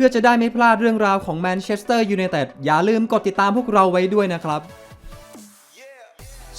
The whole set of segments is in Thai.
พื่อจะได้ไม่พลาดเรื่องราวของแมนเชสเตอร์ยูไนเต็ดอย่าลืมกดติดตามพวกเราไว้ด้วยนะครับ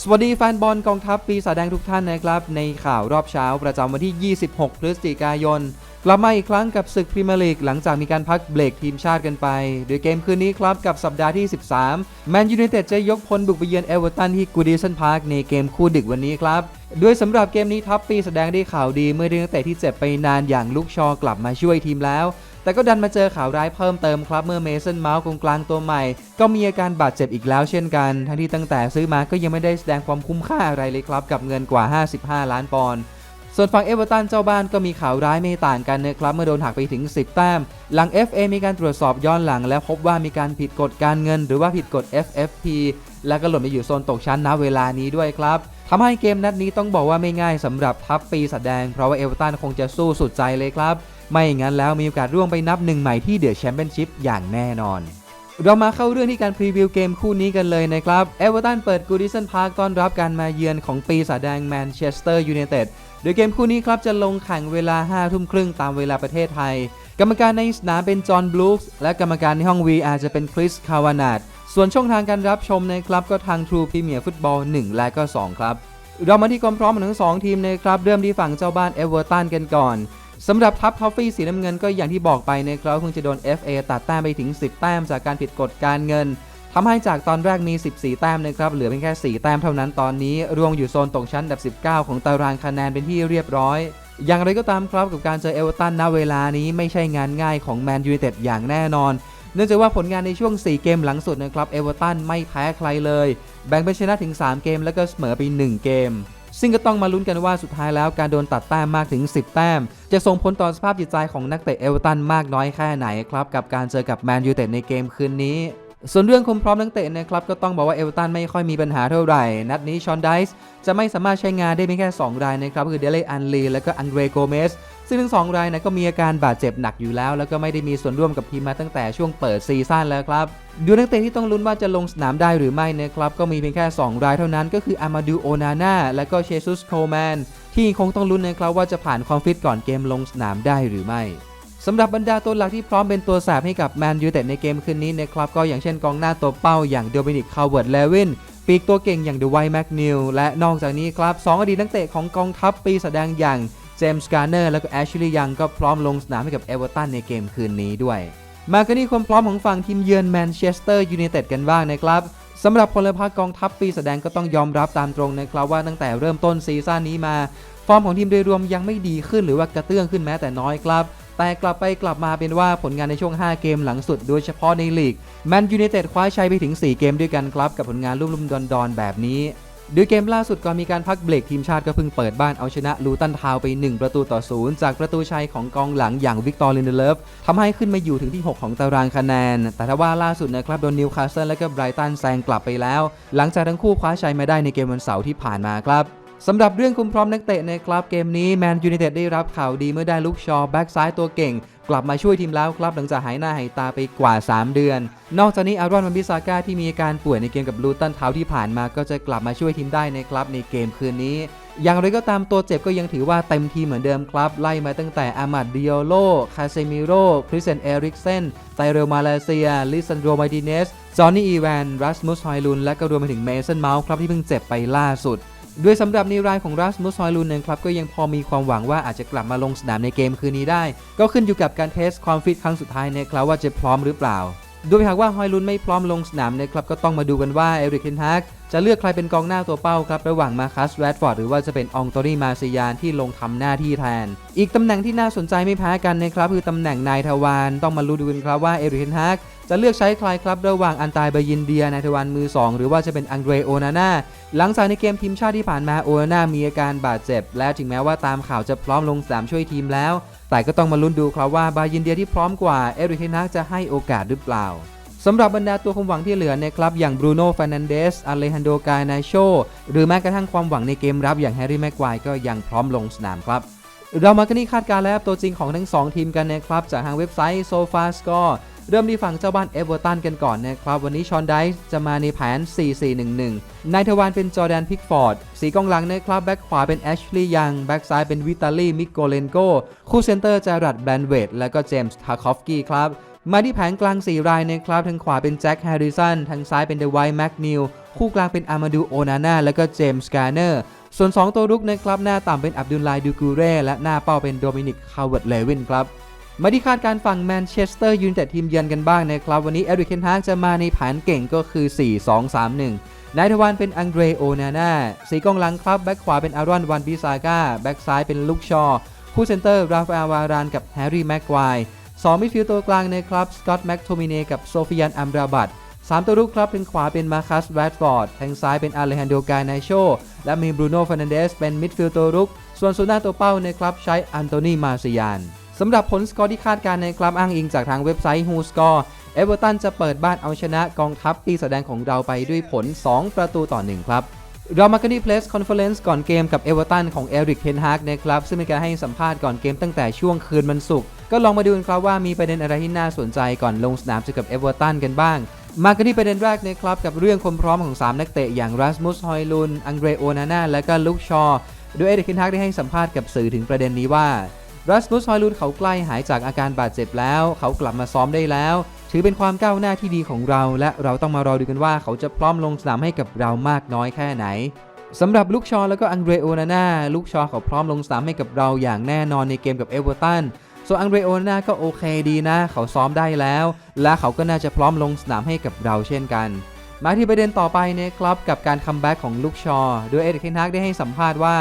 สวัสดีแฟนบอลกองทัพปีศาจแดงทุกท่านนะครับ ในข่าวรอบเช้าประจำวันที่ 26 พฤศจิกายน กลับมาอีกครั้งกับศึกพรีเมียร์ลีกหลังจากมีการพักเบรกทีมชาติกันไป โดยเกมคืนนี้ครับกับสัปดาห์ที่ 13 แมนยูไนเต็ดจะยกพลบุกไปเยือนเอเวอร์ตันที่กูดิสันพาร์คในเกมคู่ดึกวันนี้ครับ โดยสำหรับเกมนี้ทัพปีแสดงได้ข่าวดีเมื่อได้นักเตะที่เจ็บไปนานอย่างลุกชอกลับมาช่วยทีมแล้ว แต่ก็ดันมาเจอข่าวร้ายเพิ่มเติมครับเมื่อเมสันเมาส์กองกลางตัวใหม่ ก็มีอาการบาดเจ็บอีกแล้วเช่นกัน ทั้งที่ตั้งแต่ซื้อมาก็ยังไม่ได้แสดงความคุ้มค่าอะไรเลยครับกับเงินกว่า 55 ล้านปอนด์ส่วนฝั่งเอเวอร์ตันเจ้าบ้านก็มีข่าวร้ายไม่ต่างกันนะครับเมื่อโดนหักไปถึง 10 แต้ม หลัง FA มีการตรวจสอบย้อนหลัง และพบว่ามีการผิดกฎการเงิน หรือว่าผิดกฎ FFP และก็หล่นไปอยู่โซนตกชั้นณเวลานี้ด้วยครับ ทำให้เกมนัดนี้ต้องบอกว่าไม่ง่ายสำหรับทัพปีแสดง เพราะว่าเอเวอร์ตันคงจะสู้สุดใจเลยครับ ไม่อย่างนั้นแล้วมีโอกาสร่วงไปนับหนึ่งใหม่ที่เดือดแชมเปี้ยนชิพอย่างแน่นอน เรามาเข้าเรื่องที่การพรีวิวเกมคู่นี้กันเลยนะครับเอเวอร์ตันเปิดกูดิสันพาร์คต้อนรับการมาเยือนของปีศาจแดงแมนเชสเตอร์ยูไนเต็ดโดยเกมคู่นี้ครับจะลงแข่งเวลา5ทุ่มครึ่งตามเวลาประเทศไทย กรรมการในสนามเป็นจอห์นบลูส์และกรรมการในห้อง VR จะเป็นคริสคาวานาด ส่วนช่องทางการรับชมนะครับก็ทาง True Premier Football 1 และก็ 2 ครับ เรามาที่ความพร้อมของทั้ง 2 ทีมนะครับเริ่มที่ฝั่งเจ้าบ้านเอเวอร์ตันกันก่อนสำหรับทัพทอฟฟี่สีน้ำเงินก็อย่างที่บอกไปนะครับเพิ่งจะโดน FA ตัดแต้มไปถึง 10 แต้มจากการผิดกฎการเงินทำให้จากตอนแรกมี 14 แต้มนะครับเหลือเพียงแค่ 4 แต้มเท่านั้นตอนนี้ รวงอยู่โซนตกชั้นอันดับ 19 ของตารางคะแนนเป็นที่เรียบร้อย อย่างไรก็ตามครับกับการเจอเอเวอร์ตันณเวลานี้ไม่ใช่งานง่ายของแมนยูไนเต็ดอย่างแน่นอน เนื่องจากว่าผลงานในช่วง 4 เกมหลังสุดนะครับเอเวอร์ตันไม่แพ้ใครเลย แบ่งเป็นชนะถึง 3 เกมแล้วก็เสมอไป 1 เกม ซึ่งก็ต้องมาลุ้นกันว่าสุดท้ายแล้วการโดนตัดแต้มมากถึง 10 แต้ม จะส่งผลต่อสภาพจิตใจของนักเตะเอเวอร์ตันมากน้อยแค่ไหนครับกับการเจอกับแมนยูเต็ดในเกมคืนนี้ ส่วนเรื่องความพร้อมนักเตะนะครับก็ต้องบอกว่าเอเวอร์ตันไม่ค่อยมีปัญหาเท่าไหร่ นัดนี้ชอนไดส์จะไม่สามารถใช้งานได้เพียงแค่ 2 รายนะครับคือเดเลอันลีและก็อังเดรโกเมสซึ่งทั้งสองรายนะก็มีอาการบาดเจ็บหนักอยู่แล้ว แล้วก็ไม่ได้มีส่วนร่วมกับทีมมาตั้งแต่ช่วงเปิดซีซั่นแล้วครับดูนักเตะที่ต้องลุ้นว่าจะลงสนามได้หรือไม่นะครับก็มีเพียงแค่ 2 รายเท่านั้น ก็คืออามาดูโอนาน่าและก็เชซุสโคแมนที่คงต้องลุ้นนะครับว่าจะผ่านความฟิตก่อนเกมลงสนามได้หรือไม่ สำหรับบรรดาตัวหลักที่พร้อมเป็นตัวแสบให้กับแมนยูเต็ดในเกมคืนนี้นะครับก็อย่างเช่นกองหน้าตัวเป้าอย่างโดมินิกคาวเวิร์ดเลวินปีกตัวเก่งอย่างเดวายแมกนิลและนอกจากนี้ครับสองอดีตนักเตะของกองทัพปีแสดงอย่างเจมส์การ์เนอร์และก็แอชลีย์ยังก็พร้อมลงสนามให้กับเอเวอร์ตันในเกมคืนนี้ด้วย มากันที่ความพร้อมของฝั่งทีมเยือนแมนเชสเตอร์ยูไนเต็ดกันบ้างนะครับสำหรับพลพรรคกองทัพปีแสดงก็ต้องยอมรับตามตรงนะครับว่าตั้งแต่เริ่มต้นซีซั่นนี้มา ฟอร์มของทีมโดยรวมยังไม่ดีขึ้นหรือว่ากระเตื้องขึ้นแม้แต่น้อยครับ แต่กลับไปกลับมาเป็นว่าผลงานในช่วง 5 เกมหลังสุดโดยเฉพาะในลีกแมนยูไนเต็ดคว้าชัยไปถึง 4 เกมด้วยกันครับกับผลงานลุ่มๆดอนๆแบบนี้โดยเกมล่าสุดก่อนมีการพักเบรกทีมชาติก็เพิ่งเปิดบ้านเอาชนะลูตันทาวน์ไป 1 ประตูต่อศูนย์จากประตูชัยของกองหลังอย่างวิกตอร์ลินเดเลฟทำให้ขึ้นมาอยู่ถึงที่ 6 ของตารางคะแนน แต่ถ้าว่าล่าสุดนะครับโดนนิวคาสเซิลและก็ไบรตันแซงกลับไปแล้ว หลังจากทั้งคู่คว้าชัยมาได้ในเกมวันเสาร์ที่ผ่านมาครับ สำหรับเรื่องคุมพร้อมนักเตะในคลับเกมนี้แมนยูไนเต็ดได้รับข่าวดีเมื่อได้ลุกชอแบ็กซ้ายตัวเก่ง กลับมาช่วยทีมแล้วครับหลังจากหายหน้าหายตาไปกว่า 3 เดือน นอกจากนี้อารอนมันบิซาก้าที่มีอาการป่วยในเกมกับลูตันเท้าที่ผ่านมาก็จะกลับมาช่วยทีมได้ในคลับในเกมคืนนี้ อย่างไรก็ตามตัวเจ็บก็ยังถือว่าเต็มทีเหมือนเดิมครับ ไล่มาตั้งแต่อามัดดิโอโล คาเซมิโรคริสเซนเอริกเซนไตเรลมาเลเซีย ลิซันโดมาดิเนสจอห์นนี่อีแวน รัสมุส ฮอยลุน และก็รวมไปถึงเมสันเมาส์ครับที่เพิ่งเจ็บไปล่าสุด ด้วยสำหรับในรายของรัสมุสฮอยลุนนะครับก็ยังพอมีความหวังว่าอาจจะกลับมาลงสนามในเกมคืนนี้ได้ ก็ขึ้นอยู่กับการเทสความฟิตครั้งสุดท้ายนะครับว่าจะพร้อมหรือเปล่าโดยหากว่าฮอยลุนไม่พร้อมลงสนามนะครับก็ต้องมาดูกันว่าเอริกเทนฮากจะเลือกใครเป็นกองหน้าตัวเป้าครับระหว่างมาคัสแรดฟอร์ดหรือว่าจะเป็นองโตนี่มาซิยานที่ลงทำหน้าที่แทน อีกตำแหน่งที่น่าสนใจไม่แพ้กันนะครับคือตำแหน่งนายทวารต้องมาลุ้นดูกันครับว่าเอริกเทนฮาก จะเลือกใช้ใครครับระหว่างอันตายเบยินเดียนายทวารมือ 2 หรือว่าจะเป็นอังเดรโอนาน่าหลังจากในเกมทีมชาติที่ผ่านมาโอนาน่ามีอาการบาดเจ็บ และถึงแม้ว่าตามข่าวจะพร้อมลงสนามช่วยทีมแล้ว แต่ก็ต้องมาลุ้นดูครับว่าบายินเดียที่พร้อมกว่าเอริกเทนฮากจะให้โอกาสหรือเปล่าสำหรับบรรดาตัวความหวังที่เหลือในครับอย่างบรูโน่ฟ r น a นเดสอเลฮันโดกานาโชหรือแม้กระทั่งความหวังในเกมรับอย่างแฮร์รี่แม็กควายก็ยังพร้อมลงสนามครับเรามากันที่คาดการณ์และตัวจริงของทั้ง 2 ทีมกันนะครับจากทางเว็บไซต์ SofaScore เริ่มที่ฝั่งเจ้าบ้านเอเวอร์ตันกันก่อนนะครับ วันนี้ชอนไดส์จะมาในแผน 4-4-1-1 นายทวารเป็นจอแดนพิกฟอร์ด สีกองหลังนะครับแบ็กขวาเป็นแอชลีย์ยัง แบ็กซ้ายเป็นวิตาลีมิโกเลนโก คู่เซนเตอร์จารัดแบรนเวดและก็เจมส์ทาคอฟกี้ครับมาที่แผงกลาง 4 รายนะครับทางขวาเป็นแจ็คแฮร์ริสันทางซ้ายเป็นเดวายแม็กนิลคู่กลางเป็นอามาดูโอนาน่าและก็เจมส์การ์เนอร์ส่วน 2 ตัวรุกนะครับหน้าต่ำเป็นอับดุลไลดูกูเร่และหน้าเป้าเป็นโดมินิกคาวเวิร์ดเลวินครับ มาที่คาดการฝั่งแมนเชสเตอร์ยูไนเต็ดทีมเยือนกันบ้างนะครับ วันนี้เอริกเคนฮากจะมาในแผนเก่งก็คือ 4-2-3-1 นายทวารเป็นอังเดรโอนาน่าสีกองหลังครับ แบ็คขวาเป็นอารอนวันบิซาก้า แบ็คซ้ายเป็นลุกชอ คู่เซนเตอร์ราฟาเอลวารานกับแฮร์รี่แม็กควายสองมิดฟิลด์ตัวกลางนะครับสกอตต์แม็กโทมิเนกับโซฟิยันอัมราบัตสามตัวรุกครับทางขวาเป็นมาคัสแรดฟอร์ดทางซ้ายเป็นอาเลฮันโดกาไนโชและมีบรูโน่ฟ e ร์นันเดสเป็นมิดฟิลด์ตัวรุก ส่วนโซนหน้าตัวเป้านะครับใช้อันโตนีมาซิยาน สำหรับผลสกอร์ที่คาดการณ์ในคลับอ้างอิงจากทางเว็บไซต์ Who Score เอเวอร์ตันจะเปิดบ้านเอาชนะกองทัพปีแสดงของเราไปด้วยผล 2 ประตูต่อ 1 ครับเรามากันที่ Press Conference ก่อนเกมกับเอเวอร์ตันของเอริกเทนฮากนะครับ ซึ่งเป็นการให้สัมภาษณ์ก่อนเกมตั้งแต่ช่วงคืนวันศุกร์ก็ลองมาดูกันครับว่ามีประเด็นอะไรที่น่าสนใจก่อนลงสนามเจอกับเอเวอร์ตันกันบ้าง มากันที่ประเด็นแรกนะครับ กับเรื่องความพร้อมของ 3 นักเตะอย่างรัสมุสฮอยลุนอังเดรโอนาน่าและก็ลุกชอโดยเอริกเทนฮากได้ให้สัมภาษณ์กับสื่อถึงประเด็นนี้ว่า รัสมุสฮอยลุนเขาใกล้หายจากอาการบาดเจ็บแล้ว เขากลับมาซ้อมได้แล้ว ถือเป็นความก้าวหน้าที่ดีของเรา และเราต้องมารอดูกันว่าเขาจะพร้อมลงสนามให้กับเรามากน้อยแค่ไหนสำหรับลูกชอแล้วก็อังเดรโอนาน่าลูกชอเขาพร้อมลงสนามให้กับเราอย่างแน่นอนในเกมกับเอเวอร์ตันส่วนอังเดรโอนาน่าก็โอเคดีนะ เขาซ้อมได้แล้ว และเขาก็น่าจะพร้อมลงสนามให้กับเราเช่นกันมาที่ประเด็นต่อไปนะครับกับการคัมแบ็กของลูกชอ โดยเอริกเทนฮากได้ให้สัมภาษณ์ว่า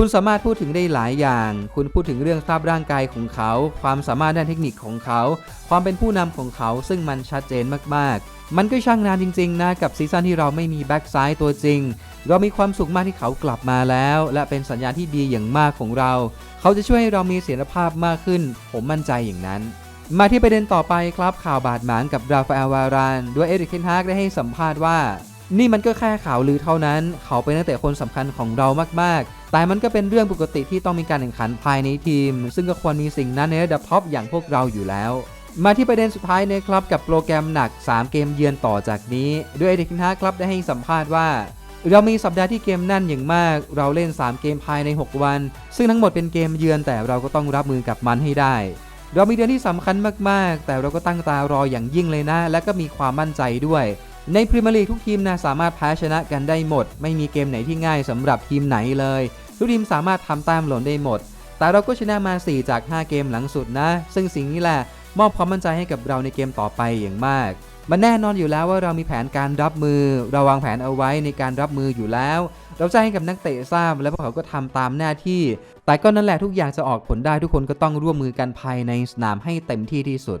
คุณสามารถพูดถึงได้หลายอย่าง คุณพูดถึงเรื่องสภาพร่างกายของเขา ความสามารถด้านเทคนิคของเขา ความเป็นผู้นำของเขา ซึ่งมันชัดเจนมากๆ มันก็ช่างนานจริงๆนะกับซีซั่นที่เราไม่มีแบ็กซ้ายตัวจริง เรามีความสุขมากที่เขากลับมาแล้ว และเป็นสัญญาณที่ดีอย่างมากของเรา เขาจะช่วยให้เรามีเสถียรภาพมากขึ้น ผมมั่นใจอย่างนั้นมาที่ประเด็นต่อไปครับข่าวบาดหมางกับราฟาเอลวารานโดยเอริกเคนฮากได้ให้สัมภาษณ์ว่า นี่มันก็แค่ข่าวลือเท่านั้น เขาเป็นนักเตะคนสำคัญของเรามากๆ แต่มันก็เป็นเรื่องปกติที่ต้องมีการแข่งขันภายในทีม ซึ่งก็ควรมีสิ่งนั้นในระดับท็อปอย่างพวกเราอยู่แล้ว มาที่ประเด็นสุดท้ายนะครับกับโปรแกรมหนัก 3 เกมเยือนต่อจากนี้โดยเอริกเคนฮาครับได้ให้สัมภาษณ์ว่าเรามีสัปดาห์ที่เกมแน่นอย่างมาก เราเล่น 3 เกมภายใน 6 วัน ซึ่งทั้งหมดเป็นเกมเยือนแต่เราก็ต้องรับมือกับมันให้ได้ เรามีเดือนที่สำคัญมากๆ แต่เราก็ตั้งตารออย่างยิ่งเลยนะ และก็มีความมั่นใจด้วย ในพรีเมียร์ลีกทุกทีมนะสามารถแพ้ชนะกันได้หมด ไม่มีเกมไหนที่ง่ายสำหรับทีมไหนเลย ทุกทีมสามารถทำแต้มหล่นได้หมด แต่เราก็ชนะมา 4 จาก 5 เกมหลังสุดนะ ซึ่งสิ่งนี้แหละมอบความมั่นใจให้กับเราในเกมต่อไปอย่างมาก มันแน่นอนอยู่แล้วว่าเรามีแผนการรับมือ เราวางแผนเอาไว้ในการรับมืออยู่แล้ว เราจะให้กับนักเตะทราบและพวกเขาก็ทำตามหน้าที่ แต่ก็นั่นแหละทุกอย่างจะออกผลได้ทุกคนก็ต้องร่วมมือกันภายในสนามให้เต็มที่ที่สุด